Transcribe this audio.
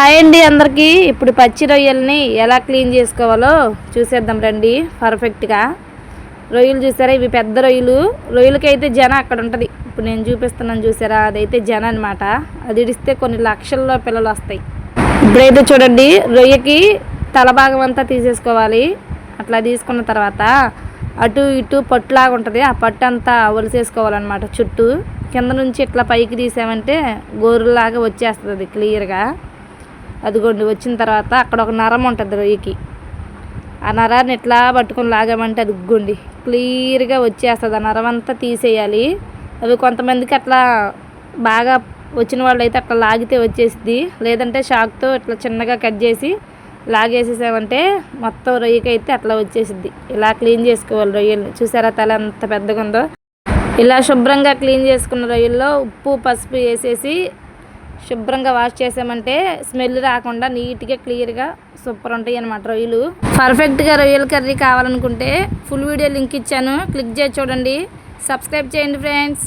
Hi అండి అందరికీ. ఇప్పుడు పచ్చి రొయ్యల్ని ఎలా క్లీన్ చేసుకోవాలో చూసేద్దాం రండి పర్ఫెక్ట్గా. రొయ్యలు చూసారా? ఇవి పెద్ద రొయ్యలు. రొయ్యలకి అయితే జన అక్కడ ఉంటుంది. ఇప్పుడు నేను చూపిస్తున్నాను చూసారా? అదైతే జన అనమాట అది ఇడిస్తే కొన్ని లక్షల్లో పిల్లలు వస్తాయి. ఇప్పుడైతే చూడండి రొయ్యకి తల భాగం అంతా తీసేసుకోవాలి. అట్లా తీసుకున్న తర్వాత అటు ఇటు పట్టులాగా ఉంటుంది. ఆ పట్టు అంతా ఒలిసేసుకోవాలన్నమాట చుట్టూ. కింద నుంచి ఇట్లా పైకి తీసామంటే గోరులాగా వచ్చేస్తుంది క్లియర్గా. అదిగోండి వచ్చిన తర్వాత అక్కడ ఒక నరం ఉంటుంది రొయ్యకి ఆ నరాన్ని ఎట్లా పట్టుకొని లాగామంటే అది గుండి క్లియర్గా వచ్చేస్తుంది. ఆ నరం అంతా తీసేయాలి. అవి కొంతమందికి అట్లా బాగా వచ్చిన వాళ్ళు అయితే అట్లా లాగితే వచ్చేసింది లేదంటే షాక్తో ఇట్లా చిన్నగా కట్ చేసి లాగేసేసామంటే మొత్తం రొయ్యకి అయితే అట్లా వచ్చేసిద్ది. ఇలా క్లీన్ చేసుకోవాలి రొయ్యలు. చూసారా తల ఎంత పెద్దగా ఉందో ఇలా శుభ్రంగా క్లీన్ చేసుకున్న రొయ్యల్లో ఉప్పు పసుపు వేసేసి శుభ్రంగా వాష్ చేసామంటే స్మెల్ రాకుండా నీట్గా క్లియర్గా సూపర్ ఉంటాయి అనమాట రొయ్యలు. పర్ఫెక్ట్గా రొయ్యల కర్రీ కావాలనుకుంటే ఫుల్ వీడియో లింక్ ఇచ్చాను. క్లిక్ చేసి చూడండి. సబ్స్క్రైబ్ చేయండి ఫ్రెండ్స్.